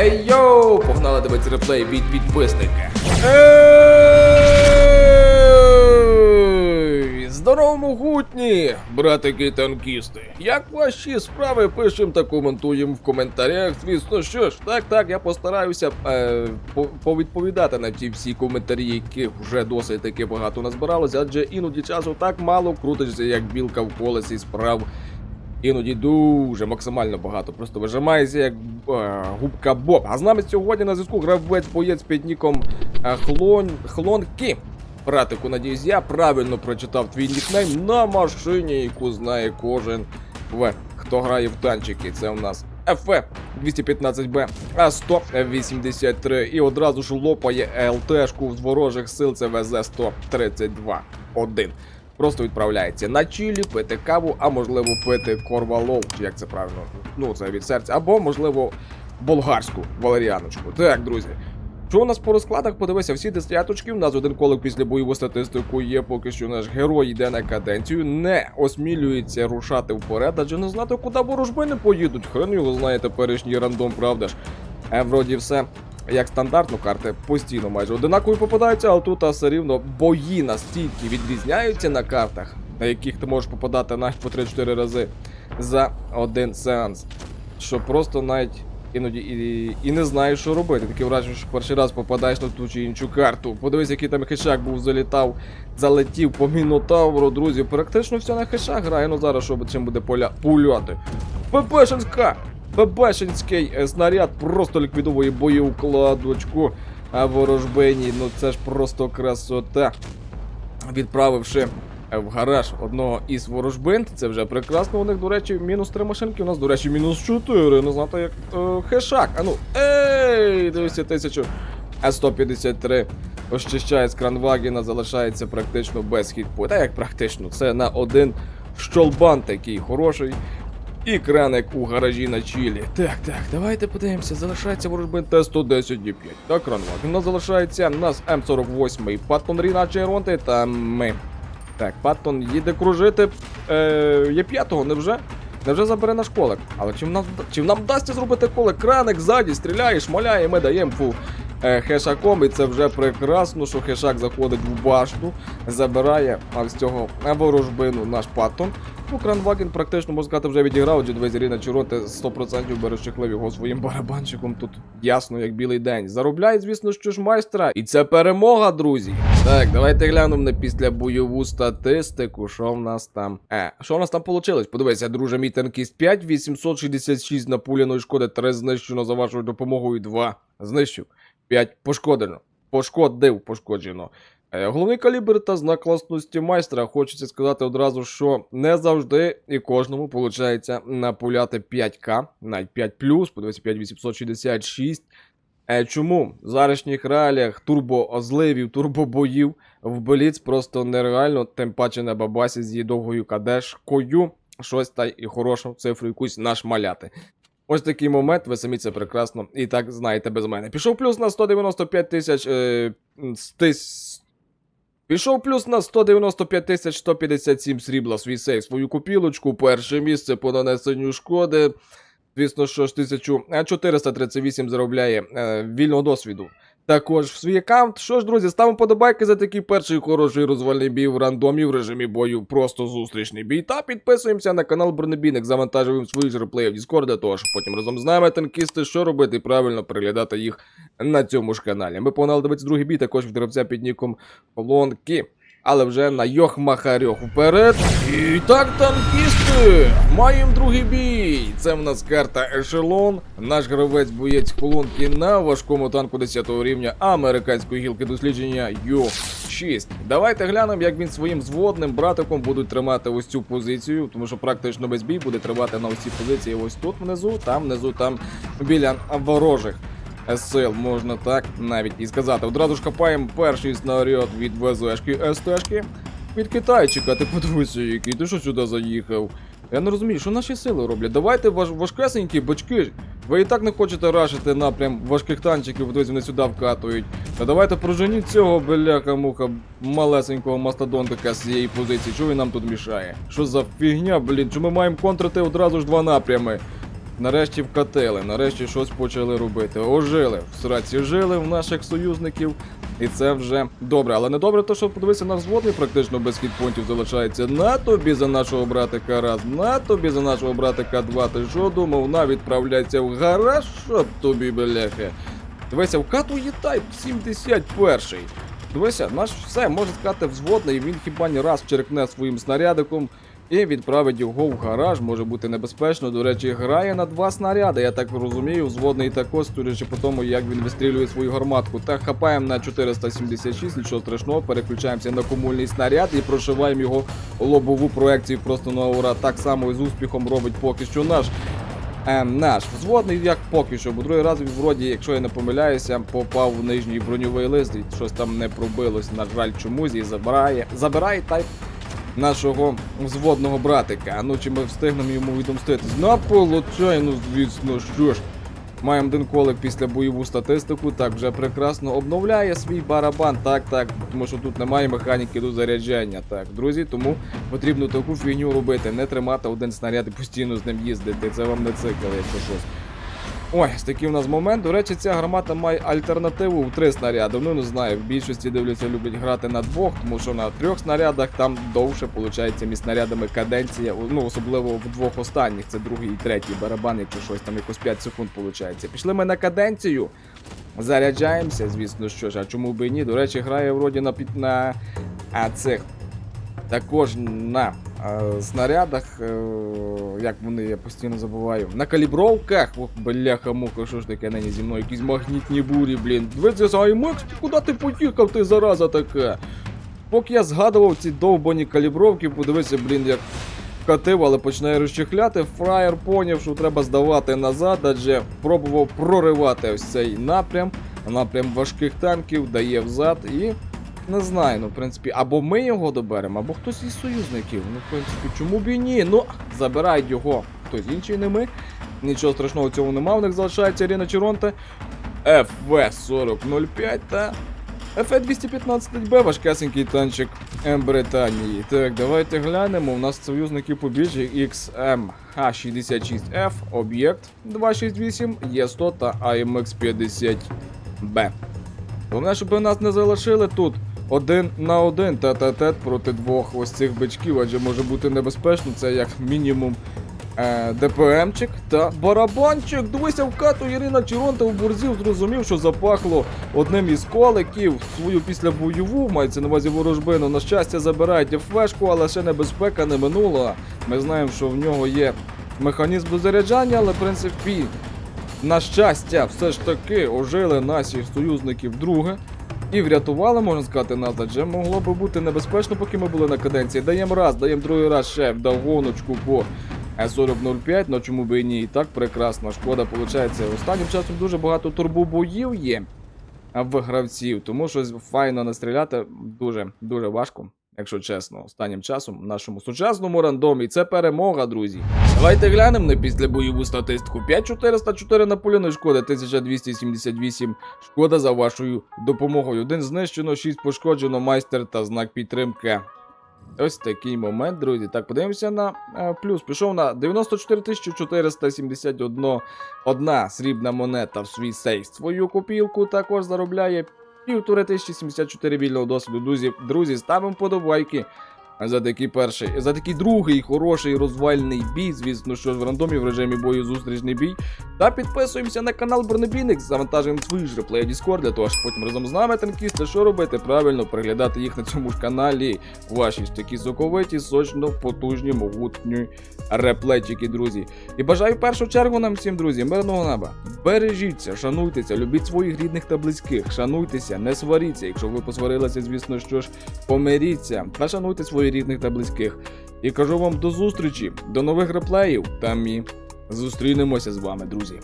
Ей йоу! Погнали дивитися реплей від підписника. Ей! Здорово, могутні, братики танкісти. Як ваші справи пишемо та коментуємо в коментарях. Звісно, що ж, так, так, я постараюся е, повідповідати на ті всі коментарі, яких вже досить таки багато назбиралося, адже іноді часу так мало крутишся, як білка в колесі справ. Іноді дуже максимально багато, просто вижимається як е, губка Боб. А з нами сьогодні на зв'язку гравець боєць під ніком е, Хлон... Хлонкі. Братику, надіюсь, я правильно прочитав твій нікнейм на машині, яку знає кожен в хто грає в танчики. Це у нас FE 215B А183 і одразу ж лопає ЛТшку з ворожих сил. Це ВЗ 132 1 просто відправляється на чилі, пити каву, а можливо пити корвалол, чи як це правильно, ну це від серця, або можливо болгарську валеріаночку. Так, друзі. Що у нас по розкладах? Подивися, всі десяточки. У нас один колик після бойову статистику є. Поки що наш герой йде на каденцію, не осмілюється рушати вперед, адже не знати, куди ворожби не поїдуть. Хрен його знає теперішній рандом, правда ж. Е, вроді все як стандартно, карти постійно майже одинакові попадаються, але тут все рівно бої настільки відрізняються на картах, на яких ти можеш попадати навіть по 3-4 рази за один сеанс. Що просто навіть іноді і, і не знаєш, що робити. Таке враження, що перший раз попадаєш на ту чи іншу карту. Подивись, який там хешак був, залітав, залетів по мінотавру, друзі. Практично все на хешак грає. Ну зараз що чим буде поля пуляти. ППшенська! ППшенський е, снаряд просто ліквідовує боєукладочку ворожбині. Ну це ж просто красота. Відправивши е, в гараж одного із ворожбин, це вже прекрасно. У них, до речі, мінус три машинки. У нас, до речі, мінус 4. Ну знати як е, хешак. А ну, ей, дивися, тисячу. А153 ощищає з кранвагена, залишається практично без хітпу. Та як практично, це на один щолбан такий хороший. І краник у гаражі на чілі. Так, так, давайте подивимося. Залишається ворожбин Т-110 Д5. Та кранваг. У нас залишається у нас М48 Паттон Ріна Чейронти та ми. Так, Паттон їде кружити. Е, є п'ятого, невже? Невже забере наш колик? Але чим нам, чим нам вдасться зробити колик? Краник ззаді стріляє, шмаляє, ми даємо фу хешаком, і це вже прекрасно, що хешак заходить в башню, забирає а з цього ворожбину наш Паттон. Ну, Кранваген практично, можна сказати, вже відіграв, адже дві на Чироти 100% бережчехлив його своїм барабанчиком. Тут ясно, як білий день. Заробляє, звісно, що ж майстра. І це перемога, друзі. Так, давайте глянемо на після бойову статистику. Що в нас там? Е, що в нас там вийшло? Подивися, друже, мій танкіст 5, 866 напуляної шкоди, 3 знищено за вашою допомогою, 2 знищив, 5 пошкодено. Пошкодив, пошкоджено. Е, Головний калібр та знак класності майстра. Хочеться сказати одразу, що не завжди і кожному виходить напуляти 5К, навіть 5 подивіться, 5866. Е, Чому в зарашніх реаліях турбоозливів, турбобоїв в Бліц просто нереально, тим паче на бабасі з її довгою кадешкою, щось та й хорошу цифру якусь нашмаляти. Ось такий момент, ви самі це прекрасно і так знаєте без мене. Пішов плюс на 195 тисяч е. Пішов плюс на 195 тисяч 157 срібла свій сейф, свою купілочку, перше місце по нанесенню шкоди. Звісно, що ж 1438 заробляє е, вільного досвіду. Також в свій аккаунт. Що ж, друзі, ставимо подобайки за такий перший хороший розвальний бій в рандомі в режимі бою, просто зустрічний бій. Та підписуємося на канал Бронебійник, завантажуємо свої ж реплеї в Discord, для того, щоб потім разом з нами танкісти, що робити і правильно переглядати їх на цьому ж каналі. Ми погнали дивитися другий бій, також від гравця під ніком Лонки. Але вже на Йох-Махарьох вперед. І так, танкісти! Маємо другий бій. Це в нас карта Ешелон. Наш гравець боєць колонки на важкому танку 10 го рівня американської гілки дослідження Йо-6. Давайте глянемо, як він своїм зводним братиком буде тримати ось цю позицію, тому що практично без бій буде тривати на ось цій позиції. Ось тут внизу, там внизу, там біля ворожих сил, можна так навіть і сказати. Одразу ж хапаємо перший снаряд від ВЗшки СТшки. Від Китайчика, ти подивися, який ти що сюди заїхав. Я не розумію, що наші сили роблять. Давайте важ, важкесенькі бачки. Ви і так не хочете рашити напрям важких танчиків, друзі, вони сюди вкатують. Та давайте проженіть цього беляка-муха малесенького мастодонтика з цієї позиції. Що він нам тут мішає? Що за фігня, блін? Що ми маємо контрити одразу ж два напрями? Нарешті вкатили, нарешті щось почали робити. Ожили, в сраці жили в наших союзників. І це вже добре. Але не добре, то що подивися на взводи, практично без хітпонтів залишається. На тобі за нашого братика раз, на тобі за нашого братика два. Ти що думав, на відправляється в гараж, щоб тобі бляхи. Дивися, в кату є тайп 71. Дивися, наш все може сказати взводний, він хіба не раз черкне своїм снарядиком і відправить його в гараж. Може бути небезпечно. До речі, грає на два снаряди. Я так розумію, взводний також, судячи по тому, як він вистрілює свою гарматку. Так хапаємо на 476, нічого страшного, переключаємося на кумульний снаряд і прошиваємо його лобову проекцію просто на ура. Так само і з успіхом робить поки що наш. Ем, наш взводний, як поки що, бо другий раз він вроді, якщо я не помиляюся, попав в нижній броньовий лист і щось там не пробилось, на жаль, чомусь і забирає. Забирає тайп нашого взводного братика. Ну чи ми встигнемо йому відомститись? На получай, ну звісно, що ж. Маємо один колик після бойову статистику, так вже прекрасно обновляє свій барабан. Так, так, тому що тут немає механіки до заряджання. Так, друзі, тому потрібно таку фігню робити, не тримати один снаряд і постійно з ним їздити. Це вам не цикл, якщо щось. Ой, такий у нас момент. До речі, ця гармата має альтернативу в три снаряди. Ну не знаю, в більшості дивляться, люблять грати на двох, тому що на трьох снарядах там довше виходить між снарядами каденція, ну особливо в двох останніх, це другий і третій барабан, якщо щось там якось 5 секунд виходить. Пішли ми на каденцію. Заряджаємося, звісно, що ж, а чому би і ні? До речі, грає вроді на під на а, цих також на е, снарядах, е, як вони, я постійно забуваю, на калібровках, ох, бляха муха, що ж таке нині зі мною, якісь магнітні бурі, блін. Дивіться, Аймекс, куди ти поїхав, ти зараза така? Поки я згадував ці довбані калібровки, подивися, блін, як вкатив, але починає розчехляти. Фраєр поняв, що треба здавати назад, адже пробував проривати ось цей напрям, напрям важких танків, дає взад і. Не знаю, ну в принципі, або ми його доберемо, або хтось із союзників. Ну, в принципі, чому б і ні? Ну, забирають його хтось інший, не ми. Нічого страшного в цьому нема. У них залишається Аріна Чиронте, FV4005 та FE215Б, важкесенький танчик Британії. Так, давайте глянемо. У нас союзники побіжжя XM-H66F, об'єкт 268, Є100 та AMX50B. Головне, щоб нас не залишили тут один на один тет-а-тет проти двох ось цих бичків, адже може бути небезпечно, це як мінімум е, ДПМчик та барабанчик. Дивися в кату Ірина Чиронта в борзів зрозумів, що запахло одним із коликів свою післябойову, мається на увазі ворожбину. На щастя, забирають флешку, але ще небезпека не минула. Ми знаємо, що в нього є механізм заряджання, але в принципі. На щастя, все ж таки ожили наші союзники вдруге. І врятували, можна сказати, нас, адже могло би бути небезпечно, поки ми були на каденції. Даємо раз, даємо другий раз ще в догоночку по С-4005, ну чому би і ні, і так прекрасно. Шкода, виходить, останнім часом дуже багато турбобоїв є в гравців, тому що файно настріляти дуже дуже важко. Якщо чесно, останнім часом в нашому сучасному рандомі це перемога, друзі. Давайте глянемо на післябойову статистику. 5404 наполіони шкоди, 1278 шкода за вашою допомогою. Один знищено, 6 пошкоджено, майстер та знак підтримки. Ось такий момент, друзі. Так, подивимося на е, плюс. Пішов на 94 471 одна срібна монета в свій сейф. Свою копілку також заробляє півтори тисячі 74 вільного досвіду. Друзі, друзі, ставимо подобайки. За такий перший, за такий другий хороший розвальний бій, звісно, що в рандомі в режимі бою зустрічний бій. Та підписуємося на канал Бронебійник, завантажуємо свій ж реплей Discord, для того, щоб потім разом з нами танкісти, що робити? Правильно, переглядати їх на цьому ж каналі. Ваші ж такі соковиті, сочно, потужні, могутні реплейчики, друзі. І бажаю першу чергу нам всім, друзі, мирного неба. Бережіться, шануйтеся, любіть своїх рідних та близьких, шануйтеся, не сваріться. Якщо ви посварилися, звісно, що ж, помиріться та шануйте своїх рідних та близьких. І кажу вам до зустрічі, до нових реплеїв. Там і зустрінемося з вами, друзі.